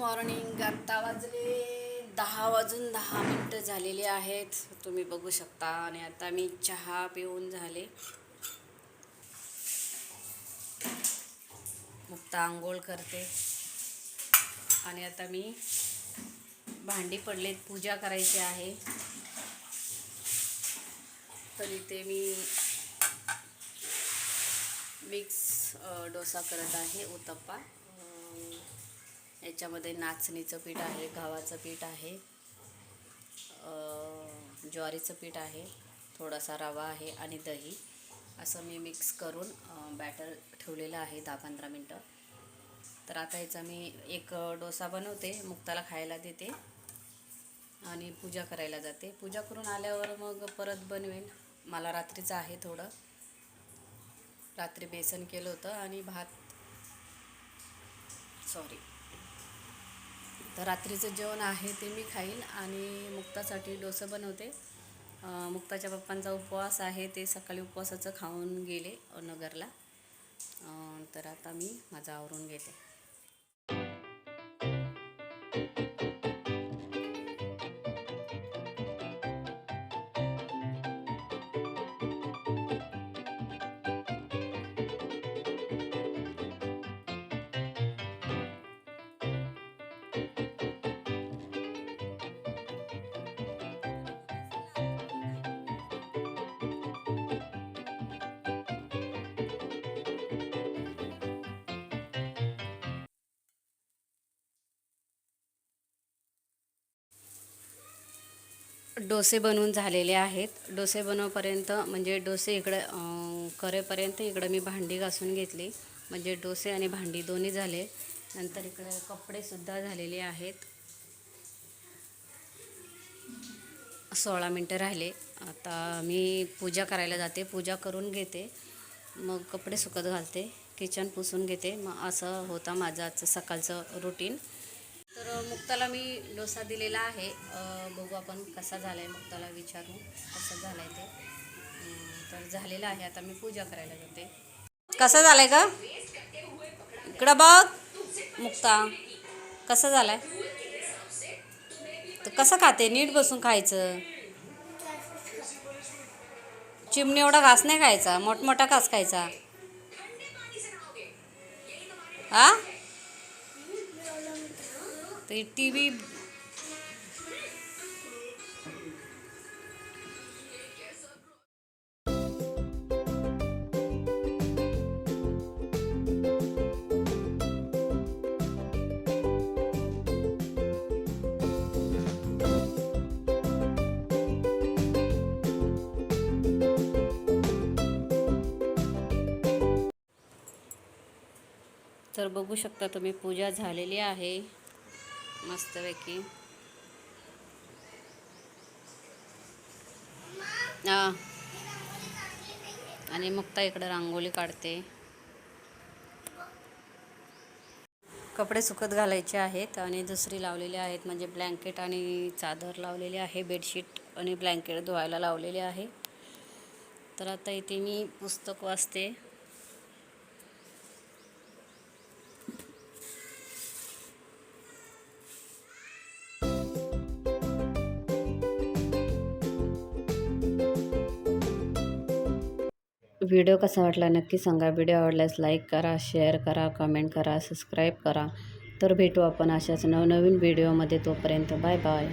Morning आत्ता वाजले दहा वाजून दहा मिनटं झालेली आहेत. तुम्ही बघू शकता. आणि आता मी चहा पिऊन झाले. मुक्त आंघोळ करते. आणि आता मी भांडी पडलेत. पूजा करायची आहे. तर इथे मी मिक्स डोसा करत आहे. उत्तप्पा. याच्यामध्ये नाचणीचं पीठ आहे गव्हाचं पीठ आहे ज्वारीचं पीठ आहे थोडासा रवा आहे आणि दही. असं मी मिक्स करून बॅटर ठेवलेलं आहे दहा पंधरा मिनटं. तर आता याचा मी एक डोसा बनवते मुक्ताला खायला देते आणि पूजा करायला जाते. पूजा करून आल्यावर मग परत बनवेन. मला रात्रीचं आहे थोडं. रात्री बेसन केलं होतं आणि भात सॉरी तर रात्रीचं जेवण आहे ते मी खाईन आणि मुक्तासाठी डोसं बनवते. मुक्ताच्या पप्पांचा उपवास आहे ते सकाळी उपवासाचं खाऊन गेले नगरला. तर आता मी माझं आवरून घेते. डोसे बनवून झालेले आहेत. डोसे बनवपर्यंत म्हणजे डोसे इकडं करेपर्यंत इकडं मी भांडी घासून घेतली. म्हणजे डोसे आणि भांडी दोन्ही झाले. नंतर इकडे कपडेसुद्धा झालेले आहेत. सोळा मिनटं राहिले. आता मी पूजा करायला जाते. पूजा करून घेते. मग कपडे सुकत घालते. किचन पुसून घेते. मग असं होता माझं आजचं सकाळचं रुटीन तर मुक्ताला मी डोसा दिलेला आहे. बघू आपण कसा झाला आहे मुक्ताला विचारू कसं झालं आहे ते तर झालेलं आहे. आता मी पूजा करायला जाते. कसं झालं आहे का इकडं बघ मुक्ता. कसं झालं आहे तर कसं खाते? नीट बसून खायचं. चिमणी एवढा घास नाही खायचा. मोठमोठा घास खायचा. हा ते टी व्ही तर बघू शकता तुम्ही पूजा झालेली आहे. मस्तपैकी. आणि मुक्ता इकडं रांगोळी काढते. कपडे सुकत घालायचे आहेत आणि दुसरी लावलेली आहेत म्हणजे ब्लँकेट आणि चादर लावलेली आहे बेडशीट आणि ब्लँकेट धुवायला लावलेले आहे. तर आता इथे मी पुस्तक वाचते. व्हिडिओ कसा वाटला नक्की सांगा. व्हिडिओ आवडल्यास लाईक करा शेअर करा कमेंट करा सबस्क्राईब करा. तर भेटू आपण अशाच नवनवीन व्हिडिओमध्ये तोपर्यंत बाय बाय.